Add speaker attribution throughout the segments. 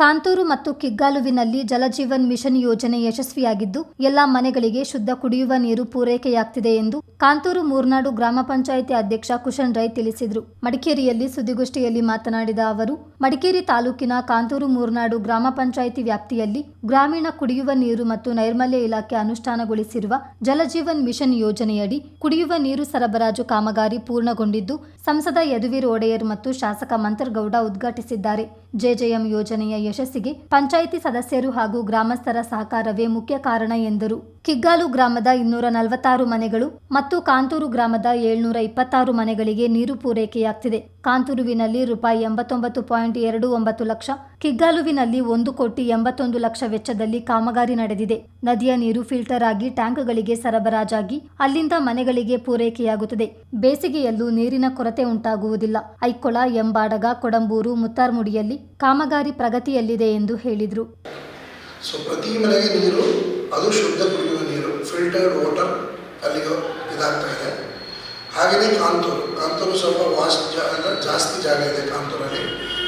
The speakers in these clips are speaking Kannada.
Speaker 1: ಕಾಂತೂರು ಮತ್ತು ಕಿಗ್ಗಾಲುವಿನಲ್ಲಿ ಜಲಜೀವನ್ ಮಿಷನ್ ಯೋಜನೆ ಯಶಸ್ವಿಯಾಗಿದ್ದು, ಎಲ್ಲಾ ಮನೆಗಳಿಗೆ ಶುದ್ಧ ಕುಡಿಯುವ ನೀರು ಪೂರೈಕೆಯಾಗ್ತಿದೆ ಎಂದು ಕಾಂತೂರು ಮೂರ್ನಾಡು ಗ್ರಾಮ ಪಂಚಾಯಿತಿ ಅಧ್ಯಕ್ಷ ಕುಶನ್ ರೈ ತಿಳಿಸಿದರು. ಮಡಿಕೇರಿಯಲ್ಲಿ ಸುದ್ದಿಗೋಷ್ಠಿಯಲ್ಲಿ ಮಾತನಾಡಿದ ಅವರು, ಮಡಿಕೇರಿ ತಾಲೂಕಿನ ಕಾಂತೂರು ಮೂರ್ನಾಡು ಗ್ರಾಮ ಪಂಚಾಯಿತಿ ವ್ಯಾಪ್ತಿಯಲ್ಲಿ ಗ್ರಾಮೀಣ ಕುಡಿಯುವ ನೀರು ಮತ್ತು ನೈರ್ಮಲ್ಯ ಇಲಾಖೆ ಅನುಷ್ಠಾನಗೊಳಿಸಿರುವ ಜಲಜೀವನ್ ಮಿಷನ್ ಯೋಜನೆಯಡಿ ಕುಡಿಯುವ ನೀರು ಸರಬರಾಜು ಕಾಮಗಾರಿ ಪೂರ್ಣಗೊಂಡಿದ್ದು, ಸಂಸದ ಯದುವೀರ್ ಒಡೆಯರ್ ಮತ್ತು ಶಾಸಕ ಮಂತರ್ಗೌಡ ಉದ್ಘಾಟಿಸಿದ್ದಾರೆ. ಜೆಜೆಎಂ ಯೋಜನೆಯ ಯಶಸ್ಸಿಗೆ ಪಂಚಾಯಿತಿ ಸದಸ್ಯರು ಹಾಗೂ ಗ್ರಾಮಸ್ಥರ ಸಹಕಾರವೇ ಮುಖ್ಯ ಕಾರಣ ಎಂದರು. ಕಿಗ್ಗಾಲು ಗ್ರಾಮದ ಇನ್ನೂರ ನಲವತ್ತಾರು ಮನೆಗಳು ಮತ್ತು ಕಾಂತೂರು ಗ್ರಾಮದ ಏಳ್ನೂರ ಇಪ್ಪತ್ತಾರು ಮನೆಗಳಿಗೆ ನೀರು ಪೂರೈಕೆಯಾಗ್ತಿದೆ. ಕಾಂತೂರುವಿನಲ್ಲಿ ರೂಪಾಯಿ ಎಂಬತ್ತೊಂಬತ್ತು ಪಾಯಿಂಟ್ ಎರಡು ಒಂಬತ್ತು ಲಕ್ಷ, ಕಿಗ್ಗಾಲುವಿನಲ್ಲಿ ಒಂದು ಕೋಟಿ ಎಂಬತ್ತೊಂದು ಲಕ್ಷ ವೆಚ್ಚದಲ್ಲಿ ಕಾಮಗಾರಿ ನಡೆದಿದೆ. ನದಿಯ ನೀರು ಫಿಲ್ಟರ್ ಆಗಿ ಟ್ಯಾಂಕ್ಗಳಿಗೆ ಸರಬರಾಜಾಗಿ ಅಲ್ಲಿಂದ ಮನೆಗಳಿಗೆ ಪೂರೈಕೆಯಾಗುತ್ತದೆ. ಬೇಸಿಗೆಯಲ್ಲೂ ನೀರಿನ ಕೊರತೆ ಉಂಟಾಗುವುದಿಲ್ಲ. ಐಕೊಳ, ಎಂಬಾಡಗ, ಕೊಡಂಬೂರು, ಮುತ್ತಾರ್ಮುಡಿಯಲ್ಲಿ ಕಾಮಗಾರಿ ಪ್ರಗತಿಯಲ್ಲಿದೆ ಎಂದು ಹೇಳಿದರು.
Speaker 2: ಫಿಲ್ಟರ್ಡ್ ವಾಟರ್ ಅಲ್ಲಿಗೆ ಇದಾಗ್ತಾ ಇದೆ. ಹಾಗೆಯೇ ಕಾಂತೂರು. ಕಾಂತೂರು ಸ್ವಲ್ಪ ವಾಸ್ಟ್ ಜಾ ಜಾಸ್ತಿ ಜಾಗ ಇದೆ ಕಾಂತೂರಲ್ಲಿ.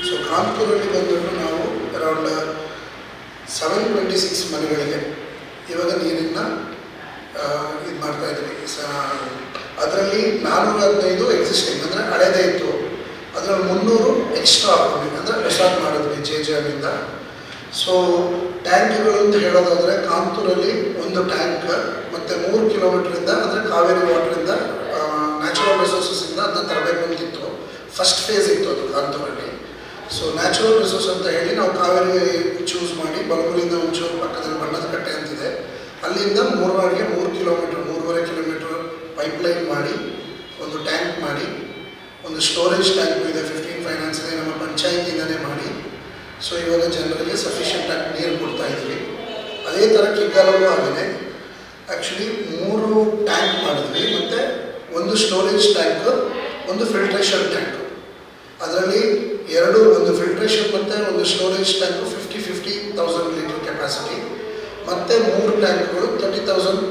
Speaker 2: ಸೊ ಕಾಂತೂರಲ್ಲಿ ಬಂದ್ಬಿಟ್ಟು ನಾವು ಅರೌಂಡ್ ಸೆವೆನ್ ಟ್ವೆಂಟಿ ಸಿಕ್ಸ್ ಮನೆಗಳಿಗೆ ಇವಾಗ ನೀರಿನ ಇದು ಮಾಡ್ತಾ ಇದ್ದೀವಿ. ಸ, ಅದರಲ್ಲಿ ನಾನ್ನೂರ ಹದಿನೈದು ಎಕ್ಸಿಸ್ಟಿಂಗ್ ಅಂದರೆ ಹಳೇದೇ ಇತ್ತು. ಅದರಲ್ಲಿ ಮುನ್ನೂರು ಎಕ್ಸ್ಟ್ರಾ ಹಾಕೊಂಡ್ವಿ ಅಂದರೆ ರೆಸಾರ್ಟ್ ಮಾಡಿದ್ವಿ, ಜೆ ಜೆ ಎಮ್ಮಿಂದ ಸೊ ಟ್ಯಾಂಕ್ಗಳು ಅಂತ ಹೇಳೋದಾದರೆ ಕಾಂತೂರಲ್ಲಿ ಒಂದು ಟ್ಯಾಂಕ್ ಮತ್ತು ಮೂರು ಕಿಲೋಮೀಟ್ರಿಂದ ಅಂದರೆ ಕಾವೇರಿ ವಾಟ್ರಿಂದ ನ್ಯಾಚುರಲ್ ರಿಸೋರ್ಸಸ್ಸಿಂದ ಅದನ್ನ ತರಬೇಕು ಅಂತಿತ್ತು. ಫಸ್ಟ್ ಫೇಸ್ ಇತ್ತು ಅದು ಕಾಂತೂರಲ್ಲಿ ಸೊ ನ್ಯಾಚುರಲ್ ರಿಸೋರ್ಸ್ ಅಂತ ಹೇಳಿ ನಾವು ಕಾವೇರಿ ಚೂಸ್ ಮಾಡಿ ಬಲಗೂರಿಂದ ಒಂಚೂರು ಪಕ್ಕದಲ್ಲಿ ಬಣ್ಣದ ಕಟ್ಟೆ ಅಂತಿದೆ. ಅಲ್ಲಿಂದ ಮೂರ್ನಾಡಿಗೆ ಮೂರು ಕಿಲೋಮೀಟ್ರ್, ಮೂರುವರೆ ಕಿಲೋಮೀಟ್ರ್ ಪೈಪ್ಲೈನ್ ಮಾಡಿ, ಒಂದು ಟ್ಯಾಂಕ್ ಮಾಡಿ, ಒಂದು ಸ್ಟೋರೇಜ್ ಟ್ಯಾಂಕ್ ಇದೆ ಫಿಫ್ಟೀನ್ ಫೈನಾನ್ಸ್ ಇದೆ, ನಮ್ಮ ಮಾಡಿ. ಸೊ ಇವಾಗ ಜನರಿಗೆ ಸಫಿಷಿಯೆಂಟ್ ಆಗಿ ನೀರು ಕೊಡ್ತಾ ಇದ್ದೀವಿ. ಅದೇ ಥರ ಕಿಗ್ಗಾಲಲ್ಲೂ ಆಗಿದೆ. ಆ್ಯಕ್ಚುಲಿ ಮೂರು ಟ್ಯಾಂಕ್ ಮಾಡಿದ್ವಿ ಮತ್ತು ಒಂದು ಸ್ಟೋರೇಜ್ ಟ್ಯಾಂಕ್ ಒಂದು ಫಿಲ್ಟ್ರೇಷನ್ ಟ್ಯಾಂಕ್ ಅದರಲ್ಲಿ ಎರಡು ಒಂದು ಫಿಲ್ಟ್ರೇಷನ್ ಮತ್ತು ಒಂದು storage tank fifty fifty thousand litre capacity ಮತ್ತು ಮೂರು ಟ್ಯಾಂಕ್ಗಳು thirty thousand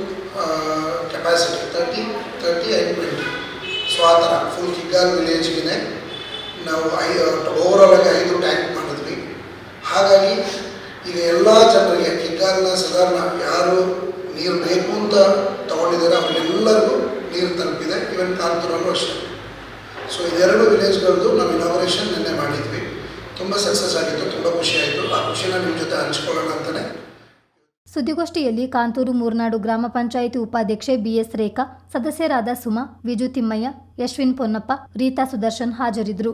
Speaker 2: capacity thirty thirty ಐದು ಟ್ವೆಂಟಿ ಸೊ ಆ ಥರ ಫುಲ್ ಕಿಗ್ಗಾಲ್ ವಿಲೇಜ್ಗೆ ನಾವು, ಐ ಓವರಾಲ್ ಆಗಿ ಐದು ಟ್ಯಾಂಕ್ ಮಾಡಿದ್ವಿ ಹಾಗಾಗಿ ಈಗ ಎಲ್ಲ ಜನರಿಗೆ ಕಿಂಗಾರನ ಸಾಧಾರಣ ಯಾರು ನೀರು ಬೇಕು ಅಂತ ತಗೊಂಡಿದ್ದಾರೆ ಅವರಿಗೆಲ್ಲರಿಗೂ ನೀರು ತಲುಪಿದೆ. ಇವನ್ ಕಾಂತೂರಲ್ಲೂ ಅಷ್ಟೇ. ಸೊ ಇದೆರಡು ವಿಲೇಜ್ಗಳದ್ದು ನಾವು ಇನಾಗ್ರೇಷನ್ ನಿನ್ನೆ ಮಾಡಿದ್ವಿ. ತುಂಬ ಸಕ್ಸಸ್ ಆಗಿತ್ತು, ತುಂಬ ಆಯಿತು. ಆ ಖುಷಿನ ನಿಮ್ಮ ಜೊತೆ ಹಂಚ್ಕೊಳ್ಳೋಣ ಅಂತಲೇ
Speaker 1: ಸುದ್ದಿಗೋಷ್ಠಿಯಲ್ಲಿ ಕಾಂತೂರು ಮೂರ್ನಾಡು ಗ್ರಾಮ ಪಂಚಾಯಿತಿ ಉಪಾಧ್ಯಕ್ಷೆ ಬಿಎಸ್ ರೇಖಾ, ಸದಸ್ಯರಾದ ಸುಮಾ, ವಿಜು ತಿಮ್ಮಯ್ಯ, ಯಶ್ವಿನ್ ಪೊನ್ನಪ್ಪ, ರೀತಾ ಸುದರ್ಶನ್ ಹಾಜರಿದ್ದರು.